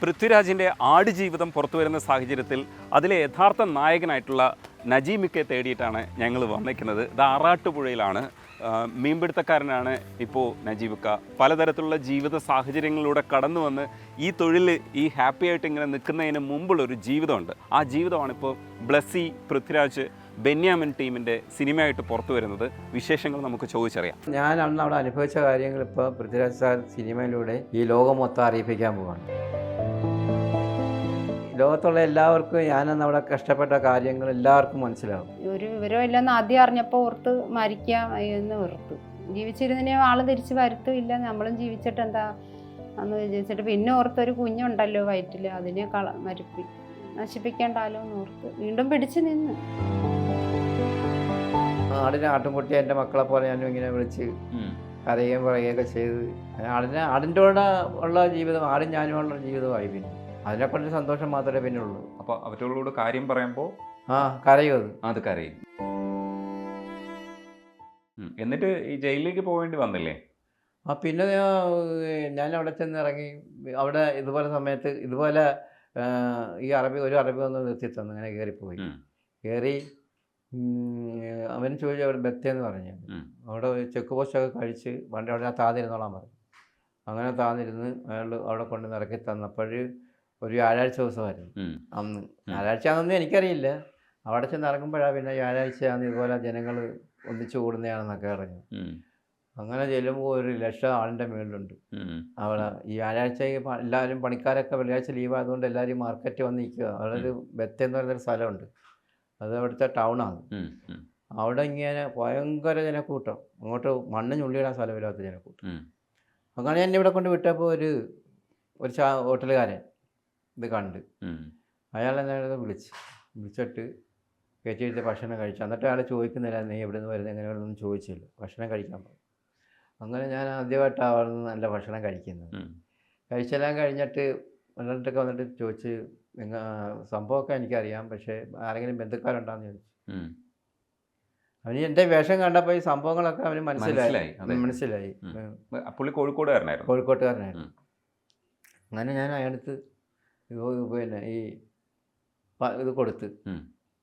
പൃഥ്വിരാജിന്റെ ആടുജീവിതം പുറത്തു വരുന്ന സാഹചര്യത്തിൽ അതിലെ യഥാർത്ഥ നായകനായിട്ടുള്ള നജീമിക്കെ തേടിയിട്ടാണ് ഞങ്ങൾ വന്നിരിക്കുന്നത്. ഇത് ആറാട്ടുപുഴയിലാണ്. മീൻപിടുത്തക്കാരനാണ് ഇപ്പോൾ നജീബിക്ക. പലതരത്തിലുള്ള ജീവിത സാഹചര്യങ്ങളിലൂടെ കടന്നു വന്ന് ഈ തൊഴിൽ ഈ ഹാപ്പി ആയിട്ട് ഇങ്ങനെ നിൽക്കുന്നതിന് മുമ്പുള്ളൊരു ജീവിതമുണ്ട്. ആ ജീവിതമാണ് ഇപ്പോൾ ബ്ലസ്സി പൃഥ്വിരാജ് ബെന്യാമിൻ ടീമിന്റെ സിനിമയായിട്ട് പുറത്തു വരുന്നത്. വിശേഷങ്ങൾ നമുക്ക് ചോദിച്ചറിയാം. ഞാൻ അന്ന് അവിടെ അനുഭവിച്ച കാര്യങ്ങൾ ഇപ്പോൾ പൃഥ്വിരാജ് സാർ സിനിമയിലൂടെ ഈ ലോകം മൊത്തം അറിയിപ്പിക്കാൻ പോവാണ്. ലോകത്തുള്ള എല്ലാവർക്കും ഞാനെന്ന് അവിടെ കഷ്ടപ്പെട്ട കാര്യങ്ങൾ എല്ലാവർക്കും മനസ്സിലാവും. ഒരു വിവരം ഇല്ലെന്ന് ആദ്യം അറിഞ്ഞപ്പോൾ ഓർത്ത് മരിക്കാം എന്ന് ഓർത്ത്. ജീവിച്ചിരുന്നതിനെ ആൾ തിരിച്ച് വരുത്തുമില്ല നമ്മളും ജീവിച്ചിട്ട് എന്താ അന്ന് വിചാരിച്ചിട്ട് പിന്നെ ഓർത്ത് ഒരു കുഞ്ഞുണ്ടല്ലോ വയറ്റിൽ അതിനെ കള മരുപ്പി നശിപ്പിക്കേണ്ടാലോ എന്ന് ഓർത്ത് വീണ്ടും പിടിച്ചു നിന്ന്. ആടിനെ ആട്ടുംകുട്ടി എന്റെ മക്കളെ പോലെ ഞാനും ഇങ്ങനെ വിളിച്ച് കരയുകയും പറയുകയൊക്കെ ചെയ്ത്. ആടിനെ ആടിന്റെ കൂടെ ഉള്ള ജീവിതം ആടും ഞാനും ഉള്ള ജീവിതമായി പിന്നെ. അതിനെക്കൊണ്ട് സന്തോഷം മാത്രമേ പിന്നെ ഉള്ളൂ അപ്പൊ അവരോട് കാര്യം പറയുമ്പോൾ ആ കരയോ അത് അത് കരയും ഉം. എന്നിട്ട് ഈ ജയിലിലേക്ക് പോകേണ്ടി വന്നില്ലേ ആ പിന്നെ ഞാൻ- ഞാൻ അവിടെ ചെന്ന് ഇറങ്ങി അവിടെ ഇതുപോലെ സമയത്ത് ഇതുപോലെ ആ, ഈ അറബി ഒരു അറബി വന്ന് നിർത്തി തന്നു അങ്ങനെ കയറിപ്പോയി ഉം. കയറി അവൻ ചോദിച്ചു അവിടെ ബത്തേന്ന് പറഞ്ഞു ഉം. അവിടെ ഒരു ചെക്ക് പോസ്റ്റൊക്കെ കഴിച്ച് വണ്ടി അവിടെ താന്നിരുന്നോളാൻ പറഞ്ഞു അങ്ങനെ താന്നിരുന്ന് അയാൾ അവിടെ കൊണ്ട് ഇറക്കി തന്നപ്പോൾ ഒരു വ്യാഴാഴ്ച ദിവസമായിരുന്നു. അന്ന് വ്യാഴാഴ്ച ആണെന്നൊന്നും എനിക്കറിയില്ല. അവിടെ ചെന്ന് ഇറങ്ങുമ്പോഴാണ് പിന്നെ വ്യാഴാഴ്ചയാണ് ഇതുപോലെ ജനങ്ങൾ ഒന്നിച്ചു കൂടുന്നതാണെന്നൊക്കെ അറിഞ്ഞു അങ്ങനെ ചെല്ലുമ്പോൾ ഒരു ലക്ഷം ആളിന്റെ മേളിലുണ്ട്. അവിടെ ഈ വ്യാഴാഴ്ച എല്ലാവരും പണിക്കാരൊക്കെ വെള്ളിയാഴ്ച ലീവ് ആയതുകൊണ്ട് എല്ലാവരും മാർക്കറ്റ് വന്ന് നിൽക്കുക അവിടെ ഒരു ബെത്ത എന്ന് പറയുന്നൊരു സ്ഥലമുണ്ട്. അത് അവിടുത്തെ ടൗണാണ്. അവിടെ ഇങ്ങനെ ഭയങ്കര ജനക്കൂട്ടം. അങ്ങോട്ട് മണ്ണ് ഞുള്ളിയിടാൻ സ്ഥലമില്ലാത്ത ജനക്കൂട്ടം. അങ്ങനെ എന്നെ ഇവിടെ കൊണ്ട് വിട്ടപ്പോൾ ഒരു ഒരു ചാ ഹോട്ടലുകാരൻ ഇത് കണ്ട്. അയാൾ എന്നെ വിളിച്ച്. വിളിച്ചിട്ട് കയറ്റിയിട്ട് ഭക്ഷണം കഴിച്ചു. എന്നിട്ട് അയാൾ ചോദിക്കുന്നില്ല നീ എവിടെ നിന്ന് വരുന്നത് എങ്ങനെ വരുന്നൊന്നും ചോദിച്ചില്ല. ഭക്ഷണം കഴിക്കാൻ പറഞ്ഞു. അങ്ങനെ ഞാൻ ആദ്യമായിട്ടാണ് അവിടെ നിന്ന് നല്ല ഭക്ഷണം കഴിക്കുന്നത്. കഴിച്ചെല്ലാം കഴിഞ്ഞിട്ട് വന്നിട്ടൊക്കെ വന്നിട്ട് ചോദിച്ച് നിങ്ങൾ സംഭവമൊക്കെ എനിക്കറിയാം പക്ഷേ ആരെങ്കിലും ബന്ധുക്കാരുണ്ടാന്ന് ചോദിച്ചു. അവന് എന്റെ വേഷം കണ്ടപ്പോൾ ഈ സംഭവങ്ങളൊക്കെ അവന് മനസ്സിലായി, മനസ്സിലായി. പുള്ളി കോഴിക്കോടുകാരനായിരുന്നു. കോഴിക്കോട്ടുകാരനായിരുന്നു. അങ്ങനെ ഞാൻ ഇത് പിന്നെ ഈ ഇത് കൊടുത്ത്.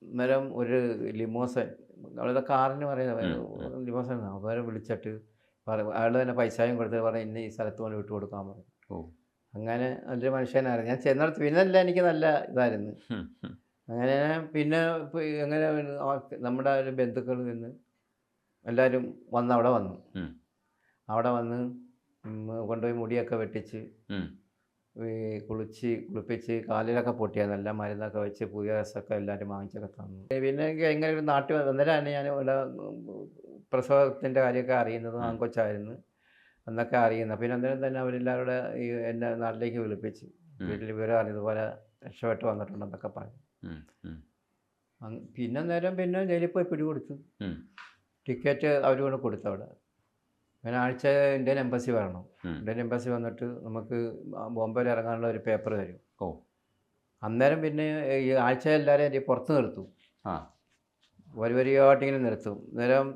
അന്നേരം ഒരു ലിമോസൻ അവളുടെ കാറിന് പറയുന്ന ലിമോസൻ അവരെ വിളിച്ചിട്ട് അയാൾ തന്നെ പൈസയും കൊടുത്ത് പറഞ്ഞു ഇന്ന ഈ സ്ഥലത്ത് കൊണ്ട് വിട്ടു കൊടുക്കാൻ പറഞ്ഞു. അങ്ങനെ നല്ലൊരു മനുഷ്യനായിരുന്നു. ഞാൻ ചെന്നിടത്ത് പിന്നല്ല എനിക്ക് നല്ല ഇതായിരുന്നു. അങ്ങനെ പിന്നെ അങ്ങനെ നമ്മുടെ ഒരു ബന്ധുക്കൾ നിന്ന് എല്ലാവരും വന്ന് അവിടെ വന്നു. അവിടെ വന്ന് കൊണ്ടുപോയി മുടിയൊക്കെ വെട്ടിച്ച് കുളിച്ച് കുളിപ്പിച്ച് കാലിലൊക്കെ പൊട്ടിയാൽ നല്ല മരുന്നൊക്കെ വെച്ച് പുതിയ ഡ്രസ്സൊക്കെ എല്ലാവരും വാങ്ങിച്ചൊക്കെ തന്നു. പിന്നെ എനിക്ക് എങ്ങനെ ഒരു നാട്ടിൽ അന്നേരമാണ് ഞാൻ ഇവിടെ പ്രസവത്തിന്റെ കാര്യമൊക്കെ അറിയുന്നത് ആങ്കൊച്ചായിരുന്നു അന്നൊക്കെ എന്നൊക്കെ അറിയുന്നത് പിന്നെ അന്നേരം തന്നെ അവരെല്ലാവരും ഈ എന്നെ നാട്ടിലേക്ക് വിളിപ്പിച്ച് വീട്ടിൽ വിവരം അറിഞ്ഞതുപോലെ രക്ഷപ്പെട്ട് വന്നിട്ടുണ്ടെന്നൊക്കെ പറഞ്ഞു. പിന്നെ നേരം പിന്നെ ജയിലിൽ പോയി പിടികൊടുത്തു. ടിക്കറ്റ് അവർ കൊണ്ട് കൊടുത്തു അവിടെ. അങ്ങനെ ആഴ്ച ഇന്ത്യൻ എംബസി വരണം. ഇന്ത്യൻ എംബസി വന്നിട്ട് നമുക്ക് ബോംബെയിൽ ഇറങ്ങാനുള്ള ഒരു പേപ്പർ തരും. ഓ. അന്നേരം പിന്നെ ഈ ആഴ്ച എല്ലാവരെയും എന്റെ പുറത്ത് നിർത്തും. ആ. വരി വരിയായിട്ട് ഇങ്ങനെ നിർത്തും. അന്നേരം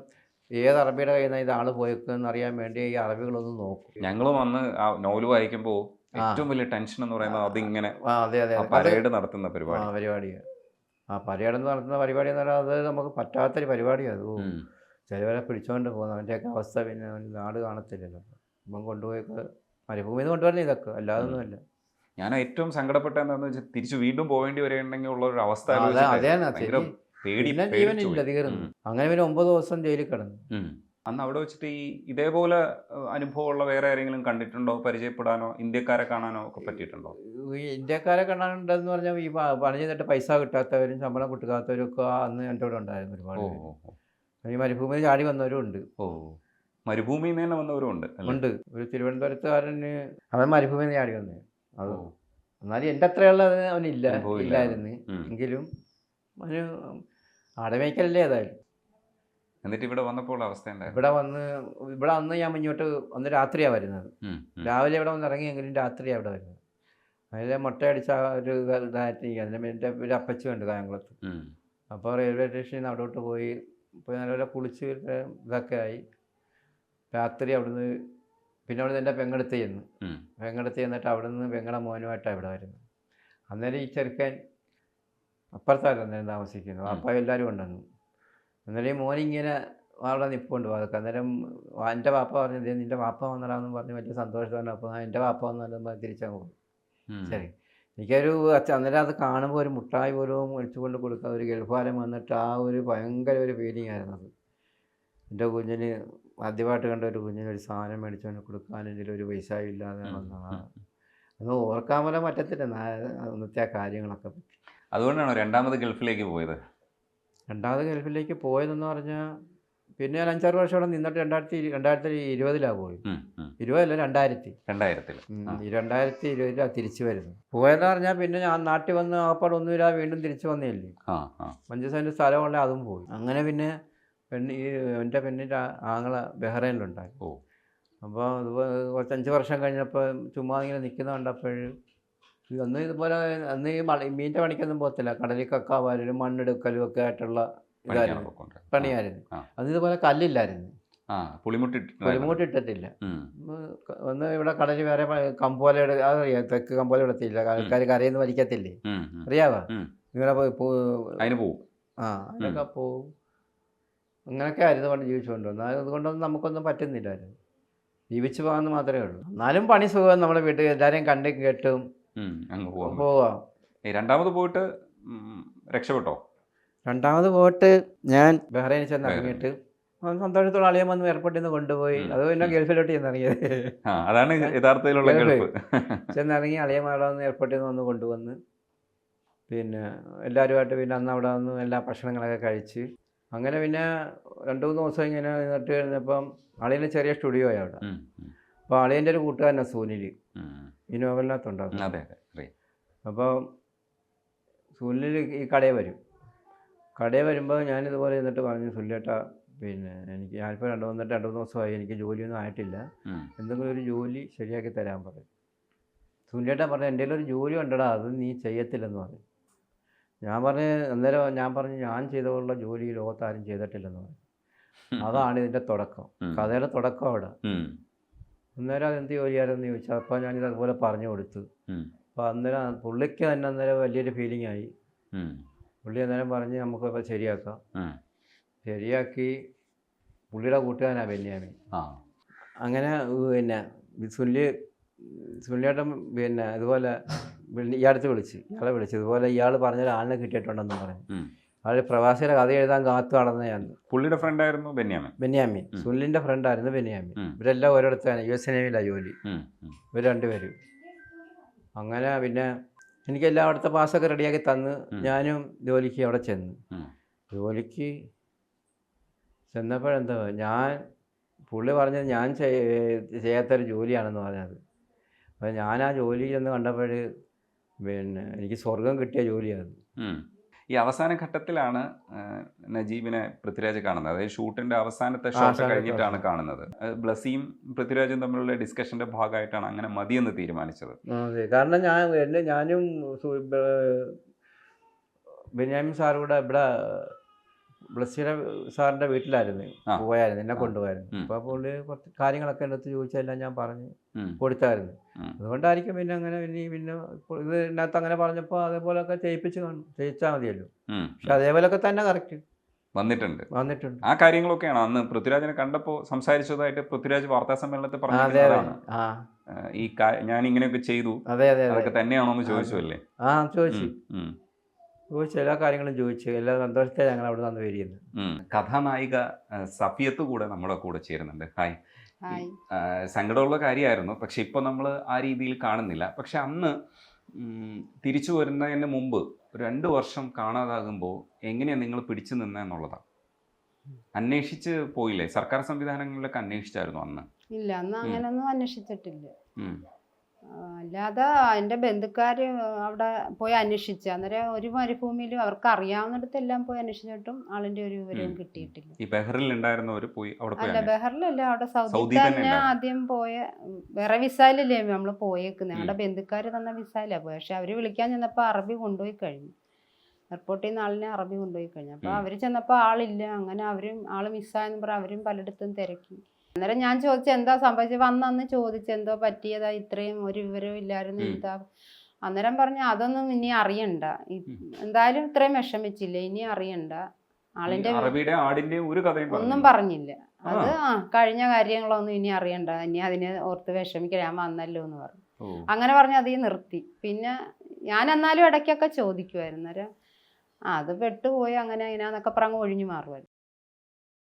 ഏത് അറബിയുടെ കയ്യിൽ നിന്ന് ഇത് ആൾ പോയേക്കെന്ന് അറിയാൻ വേണ്ടി ഈ അറബികളൊന്ന് നോക്കും. ഞങ്ങളും വന്ന് ആ നോവൽ വായിക്കുമ്പോൾ ഏറ്റവും വലിയ ടെൻഷൻ എന്ന് പറയുന്നത് അതിങ്ങനെ അതെ അതെ പരേഡ് നടത്തുന്ന പരിപാടി. ആ പരിപാടി പരിപാടി ആ പരേഡ് നടത്തുന്ന പരിപാടി എന്ന് പറഞ്ഞാൽ അത് നമുക്ക് പറ്റാത്തൊരു പരിപാടിയാണ് അത്. ചിലവരെ പിടിച്ചോണ്ട് പോകുന്നു. അവന്റെയൊക്കെ അവസ്ഥ പിന്നെ നാട് കാണത്തില്ലല്ലോ. ഇപ്പം കൊണ്ടുപോയൊക്കെ മരുഭൂമിയിൽ നിന്ന് കൊണ്ടുവരുന്ന ഇതൊക്കെ. അല്ലാതൊന്നുമല്ല. ഞാൻ ഏറ്റവും സങ്കടപ്പെട്ട എന്താണെന്ന് വെച്ചാൽ തിരിച്ചു വീണ്ടും പോകേണ്ടി വരേണ്ടെങ്കിൽ ഉള്ള ഒരു അവസ്ഥ ജീവനില്ല തീർന്നു. അങ്ങനെ പിന്നെ ഒമ്പത് ദിവസം ജയിലിൽ കിടന്നു. അന്ന് അവിടെ വെച്ചിട്ട് ഈ ഇതേപോലെ അനുഭവമുള്ള വേറെ ആരെങ്കിലും കണ്ടിട്ടുണ്ടോ? പരിചയപ്പെടാനോ? ഇന്ത്യക്കാരെ കാണാനോ ഒക്കെ പറ്റിയിട്ടുണ്ടോ? ഈ ഇന്ത്യക്കാരെ കാണാനുണ്ടെന്ന് പറഞ്ഞാൽ ഈ പണി ചെയ്തിട്ട് പൈസ കിട്ടാത്തവരും ശമ്പളം കിട്ടാത്തവരും ഒക്കെ അന്ന് എന്റെ കൂടെ ഉണ്ടായിരുന്നു ഒരുപാട്. ഈ മരുഭൂമിയിൽ ചാടി വന്നവരും ഉണ്ട്. ഓ മരുഭൂമിയിൽ നിന്ന് തന്നെ വന്നവരും ഉണ്ട് ഉണ്ട്. ഒരു തിരുവനന്തപുരത്തുകാരന് അവൻ മരുഭൂമിയിൽ നിന്ന് ചാടി വന്നു. അത്. എന്നാലും എന്റെ അത്രയുള്ളത് അവനില്ല അനുഭവം ഇല്ലായിരുന്നു. എങ്കിലും അവന് ആടമേക്കല്ലേ ഏതായാലും. എന്നിട്ട് ഇവിടെ വന്നപ്പോൾ അവസ്ഥ ഇവിടെ വന്ന് ഇവിടെ അന്ന് ഞാൻ മുന്നോട്ട് അന്ന് രാത്രിയാണ് വരുന്നത്. രാവിലെ ഇവിടെ വന്ന് ഇറങ്ങിയെങ്കിലും രാത്രിയാണ് ഇവിടെ വരുന്നത്. അതിലെ മുട്ടയടിച്ച ഒരു ഇത് ഇതായിട്ട്. അതിന് എന്റെ ഒരു അപ്പച്ചുണ്ട് കായംകുളത്ത്. അപ്പോൾ റെയിൽവേ സ്റ്റേഷനിൽ നിന്ന് അവിടോട്ട് പോയി പോയി നല്ലപോലെ കുളിച്ച് ഇതൊക്കെ ആയി. രാത്രി അവിടുന്ന് പിന്നെ അവിടെ എന്റെ പെങ്ങടുത്ത് ചെന്ന്. പെങ്ങടത്ത് ചെന്നിട്ട് അവിടെ നിന്ന് പെങ്ങടെ മോനുമായിട്ടാണ് ഇവിടെ വരുന്നത്. അന്നേരം ഈ ചെറുക്കൻ അപ്പുറത്തായിരുന്നു അന്നേരം താമസിക്കുന്നത്. അപ്പം എല്ലാവരും ഉണ്ടെന്നു അന്നേരം ഈ മോനിങ്ങനെ അവിടെ നിൽപ്പുണ്ട് അതൊക്കെ അന്നേരം എന്റെ വാപ്പ പറഞ്ഞു "ദേ നിന്റെ വാപ്പ വന്നടാന്ന് പറഞ്ഞ് വലിയ സന്തോഷത്തോടെ അപ്പോൾ എന്റെ വാപ്പ വന്നാലും തിരിച്ചങ്ങ് പോകും ശരി. എനിക്കൊരു അച്ഛൻ അന്നേരം അത് കാണുമ്പോൾ ഒരു മുട്ടായി പോലും ഒഴിച്ചു കൊണ്ട് കൊടുക്കാൻ ഒരു ഗൾഫാലം വന്നിട്ട് ആ ഒരു ഭയങ്കര ഒരു ഫീലിംഗ് ആയിരുന്നു അത്. എന്റെ കുഞ്ഞിന് ആദ്യമായിട്ട് കണ്ട ഒരു കുഞ്ഞിന് ഒരു സാധനം മേടിച്ചുകൊണ്ട് കൊടുക്കാൻ എന്റെ ഒരു പൈസ ഇല്ലാതെ അത് ഓർക്കാൻ പോലും പറ്റത്തില്ല. അന്നത്തെ ആ കാര്യങ്ങളൊക്കെ പറ്റി. അതുകൊണ്ടാണോ രണ്ടാമത് ഗൾഫിലേക്ക് പോയത്? രണ്ടാമത് ഗൾഫിലേക്ക് പോയതെന്ന് പറഞ്ഞാൽ പിന്നെ ഞാൻ അഞ്ചാറ് വർഷം അവിടെ നിന്നിട്ട് രണ്ടായിരത്തി രണ്ടായിരത്തി ഇരുപതിലാണ് പോയി. ഇരുപതല്ല രണ്ടായിരത്തി. രണ്ടായിരത്തിൽ രണ്ടായിരത്തി ഇരുപതിലാണ് തിരിച്ചു വരുന്നത് പോയെന്ന് പറഞ്ഞാൽ പിന്നെ ഞാൻ നാട്ടിൽ വന്ന് ആപ്പാട് ഒന്നുമില്ല വീണ്ടും തിരിച്ചു വന്നില്ലേ അഞ്ച് സെന്റ് സ്ഥലമുള്ള അതും പോയി. അങ്ങനെ പിന്നെ പെണ്ണ് ഈ എന്റെ പെണ്ണിന്റെ ആങ്ങളെ ബഹ്റൈനിലുണ്ടായി. അപ്പോൾ അതുപോലെ കുറച്ച് അഞ്ച് വർഷം കഴിഞ്ഞപ്പോൾ ചുമ്മാ ഇങ്ങനെ നിൽക്കുന്ന കണ്ടപ്പോൾ അന്ന് ഇതുപോലെ അന്ന് ഈ മീന്റെ പണിക്കൊന്നും പോകത്തില്ല. കടലിൽ കക്കാവാലും മണ്ണെടുക്കലും ഒക്കെ ആയിട്ടുള്ള. പണിയായിരുന്നു അതിതുപോലെ ഇതുപോലെ കല്ലില്ലായിരുന്നു പുളിമുട്ടിട്ടിട്ടില്ല. ഒന്ന് ഇവിടെ കടലിൽ വേറെ പ- കമ്പോല എടു- അതറിയാം തെക്ക് കമ്പോല എടുത്തില്ല ആൾക്കാർ കരയിൽ നിന്ന് വലിക്കത്തില്ലേ. അറിയാവാ? ഇങ്ങനെ പോവും. ആ അതിനൊക്കെ പോവും. അങ്ങനെയൊക്കെ ആയിരുന്നു പണ്ട് ജീവിച്ചുകൊണ്ട് എന്നാലും അതുകൊണ്ടൊന്നും നമുക്കൊന്നും പറ്റുന്നില്ലായിരുന്നു. ജീവിച്ചു പോകാമെന്ന് മാത്രമേ ഉള്ളൂ. എന്നാലും പണി സുഖം നമ്മുടെ വീട്ടിൽ എല്ലാവരെയും കണ്ടും കേട്ടും. പോവാം. രണ്ടാമത് പോയിട്ട് രക്ഷപ്പെട്ടോ? രണ്ടാമത് പോയിട്ട് ഞാൻ ബഹ്റൈനിൽ ചെന്ന്. ഇറങ്ങിയിട്ട് സന്തോഷത്തോടെ അളിയൻ വന്ന് എയർപോർട്ടിൽ നിന്ന് കൊണ്ടുപോയി. അത് പിന്നെ ഗൾഫിലോട്ട് ചെന്നിറങ്ങിയത് അതാണ് യഥാർത്ഥത്തിലുള്ള ഗൾഫ്. ചെന്നിറങ്ങി അളിയന്മാരുടെ വന്ന് എയർപോർട്ടിൽ നിന്ന് വന്ന് കൊണ്ടുവന്ന് പിന്നെ എല്ലാവരുമായിട്ട് പിന്നെ അന്ന് അവിടെ വന്ന് എല്ലാ ഭക്ഷണങ്ങളൊക്കെ കഴിച്ച് അങ്ങനെ പിന്നെ രണ്ട് മൂന്ന് ദിവസം ഇങ്ങനെ നിന്നിട്ട് കഴിഞ്ഞപ്പം അളിയന്റെ ചെറിയ സ്റ്റുഡിയോ ആയി അവിടെ. അപ്പോൾ അളിയന്റെ ഒരു കൂട്ടുകാരനാണ് സുനിൽ. ഈ നോവലിനകത്തുണ്ടാകും അപ്പോൾ സുനിൽ ഈ കടയിൽ വരും. കടയിൽ വരുമ്പോൾ ഞാനിതുപോലെ എന്നിട്ട് പറഞ്ഞു സുല്ലേട്ട പിന്നെ എനിക്ക് ഞാനിപ്പോൾ രണ്ട് വന്നിട്ട് രണ്ട് മൂന്ന് ദിവസമായി എനിക്ക് ജോലിയൊന്നും ആയിട്ടില്ല. എന്തെങ്കിലും ഒരു ജോലി ശരിയാക്കി തരാൻ പറയും. സുല്ലേട്ട പറഞ്ഞു എന്റെ ഒരു ജോലി ഉണ്ടടാ അത് നീ ചെയ്യത്തില്ലെന്ന് പറഞ്ഞു ഞാൻ പറഞ്ഞ് അന്നേരം ഞാൻ പറഞ്ഞു ഞാൻ ചെയ്ത പോലുള്ള ജോലി ലോകത്താരും ലോകത്ത് ആരും ചെയ്തിട്ടില്ലെന്ന് പറഞ്ഞു അതാണ് ഇതിന്റെ തുടക്കം. കഥയുടെ തുടക്കം അവിടെ. അന്നേരം അതെന്ത് ജോലിയായിരുന്നു ചോദിച്ചാൽ അപ്പോൾ ഞാനിത് അതുപോലെ പറഞ്ഞു കൊടുത്തു. അപ്പോൾ അന്നേരം പുള്ളിക്ക് തന്നെ അന്നേരം വലിയൊരു ഫീലിംഗ് ആയി. പുള്ളി അന്നേരം പറഞ്ഞ് നമുക്കപ്പോൾ ശരിയാക്കാം. ഉം. ശരിയാക്കി പുള്ളിയുടെ കൂട്ടുകാരനാണ് ബെന്യാമി അങ്ങനെ പിന്നെ സുല്ല് സുല്ലിയേട്ടൻ പിന്നെ ഇതുപോലെ ഈ ഇയാളടുത്ത് വിളിച്ച് ഇയാളെ വിളിച്ച് ഇതുപോലെ ഇയാൾ പറഞ്ഞൊരു ആളിനെ കിട്ടിയിട്ടുണ്ടെന്ന് പറഞ്ഞു. അയാൾ പ്രവാസിയുടെ കഥ എഴുതാൻ കാത്തു നടന്നതാണ് പുള്ളിയുടെ ഫ്രണ്ടായിരുന്നു ബെന്യാമി ഉം. സുല്ലിന്റെ ഫ്രണ്ടായിരുന്നു ബെന്യാമി. ഇവരെല്ലാം ഓരോരുത്താണ് യു എസ് സിനിമയിലാണ് ജോലി. ഇവർ രണ്ടുപേരും. അങ്ങനെ പിന്നെ എനിക്കെല്ലാം അവിടുത്തെ പാസ്സൊക്കെ റെഡിയാക്കി തന്ന് ഞാനും ജോലിക്ക് അവിടെ ചെന്നു. ജോലിക്ക് ചെന്നപ്പോഴെന്താ ഞാൻ പുള്ളി പറഞ്ഞത് ഞാൻ ചെയ്യ- ചെയ്യാത്തൊരു ജോലിയാണെന്ന് പറഞ്ഞത് അപ്പോൾ ഞാൻ ആ ജോലി ചെന്ന് കണ്ടപ്പോൾ പിന്നെ എനിക്ക് സ്വർഗം കിട്ടിയ ജോലിയാണ്. ഈ അവസാന ഘട്ടത്തിലാണ് നജീബിനെ പൃഥ്വിരാജ് കാണുന്നത്. അതായത് ഷൂട്ടിന്റെ അവസാനത്തെ ഷോട്ട് കഴിഞ്ഞിട്ടാണ് കാണുന്നത്. ബ്ലസീം ബ്ലസിയും പൃഥ്വിരാജും തമ്മിലുള്ള ഡിസ്കഷന്റെ ഭാഗമായിട്ടാണ് അങ്ങനെ മതിയെന്ന് തീരുമാനിച്ചത്. കാരണം ഞാൻ എന്നെ ഞാനും ബെന്യാമിൻ സാർ ഇവിടെ ബ്ലസ്സിയുടെ സാറിന്റെ വീട്ടിലായിരുന്നു. പോയായിരുന്നു എന്നെ. കൊണ്ടുപോയായിരുന്നു. അപ്പോൾ പുള്ളി കുറച്ച് കാര്യങ്ങളൊക്കെ എന്റെ അടുത്ത് ചോദിച്ചെല്ലാം ഞാൻ പറഞ്ഞു കൊടുത്തായിരുന്നു. അതുകൊണ്ടായിരിക്കും പിന്നെ അങ്ങനെ ഇനി പിന്നെ ഇത് ഇതിനകത്ത് അങ്ങനെ പറഞ്ഞപ്പോൾ അതേപോലെയൊക്കെ ചെയ്യിപ്പിച്ച് കാണും ചെയ്യിച്ചാൽ മതിയല്ലോ. പക്ഷെ അതേപോലെയൊക്കെ തന്നെ കറക്റ്റ്. വന്നിട്ടുണ്ട്. വന്നിട്ടുണ്ട്. ആ കാര്യങ്ങളൊക്കെയാണ് അന്ന് പൃഥ്വിരാജിനെ കണ്ടപ്പോൾ സംസാരിച്ചതായിട്ട് പൃഥ്വിരാജ് വാർത്താ സമ്മേളനത്തിൽ പറഞ്ഞതാണ് ഈ ഞാൻ ഇങ്ങനെയൊക്കെ ചെയ്തു. അതെ അതെ അതെ. അതൊക്കെ തന്നെയാണോ എന്ന് ചോദിച്ചു അല്ലേ ആ ചോദിച്ചു. ചോദിച്ചു എല്ലാ കാര്യങ്ങളും ചോദിച്ചു എല്ലാ സന്തോഷത്തെ ഞങ്ങൾ അവിടെ നിന്ന് വരികയെന്ന്. കഥാനായിക സഫിയത്ത് കൂടെ നമ്മുടെ കൂടെ ചേരുന്നുണ്ട്. ഹായ്. സങ്കടമുള്ള കാര്യമായിരുന്നു. പക്ഷെ ഇപ്പോൾ നമ്മൾ ആ രീതിയിൽ കാണുന്നില്ല. പക്ഷെ അന്ന് ഉം, തിരിച്ചു വരുന്നതിന് മുമ്പ് ഒരു രണ്ട് വർഷം കാണാതാകുമ്പോൾ എങ്ങനെയാണ് നിങ്ങൾ പിടിച്ചു നിന്നെന്നുള്ളതാണ് അന്വേഷിച്ച് പോയില്ലേ? സർക്കാർ സംവിധാനങ്ങളിലൊക്കെ അന്വേഷിച്ചായിരുന്നു അന്ന്. ഇല്ല അന്ന് അങ്ങനെയൊന്നും അന്വേഷിച്ചിട്ടില്ല. അല്ലാതെ എന്റെ ബന്ധുക്കാർ അവിടെ പോയി അന്വേഷിച്ചു. അന്നേരം ഒരു മരുഭൂമിയിലും അവർക്ക് അറിയാവുന്നിടത്തെല്ലാം പോയി അന്വേഷിച്ചിട്ടും ആളിന്റെ ഒരു വിവരവും കിട്ടിയിട്ടില്ല. ഈ ബഹറിൽ ഉണ്ടായിരുന്നവർ പോയി അവിടെ പോയി അല്ല. ബഹറിലല്ല. അവിടെ സൗദി തന്നെ ആദ്യം പോയ വേറെ വിസായിലല്ലേ നമ്മൾ പോയേക്കുന്നത് ഞങ്ങളുടെ ബന്ധുക്കാർ തന്ന വിസയിലാണ് പോയത് പക്ഷെ അവർ വിളിക്കാൻ ചെന്നപ്പോൾ അറബി കൊണ്ടുപോയി കഴിഞ്ഞു. എയർപോർട്ടിൽ നിന്ന് ആളിനെ അറബി കൊണ്ടുപോയി കഴിഞ്ഞു. അപ്പോൾ അവർ അവർ ചെന്നപ്പോൾ ആളില്ല. അങ്ങനെ അവരും ആൾ മിസ്സായെന്ന് പറഞ്ഞ് അവരും പലയിടത്തും തിരക്കി. അന്നേരം ഞാൻ ചോദിച്ചു എന്താ സംഭവിച്ചത്? വന്നന്ന് ചോദിച്ചു എന്തോ പറ്റിയതാ? ഇത്രയും ഒരു വിവരവും ഇല്ലായിരുന്നു. എന്താ? അന്നേരം പറഞ്ഞു അതൊന്നും ഇനി അറിയണ്ട. എന്തായാലും ഇത്രയും വിഷമിച്ചില്ല? ഇനി അറിയണ്ട. ആളിന്റെ ഒരു കഥയും ഒന്നും പറഞ്ഞില്ല. അത് ആ കഴിഞ്ഞ കാര്യങ്ങളൊന്നും ഇനി അറിയണ്ട. ഇനി അതിനെ ഓർത്ത് വിഷമിക്കാൻ ഞാൻ വന്നല്ലോ എന്ന് പറഞ്ഞു. അങ്ങനെ പറഞ്ഞ് അതീ നിർത്തി. പിന്നെ ഞാൻ എന്നാലും ഇടയ്ക്കൊക്കെ ചോദിക്കുമായിരുന്നു അത് പെട്ടുപോയി. അങ്ങനെ അതിനാന്നൊക്കെ പറഞ്ഞ് ഒഴിഞ്ഞു മാറുമായിരുന്നു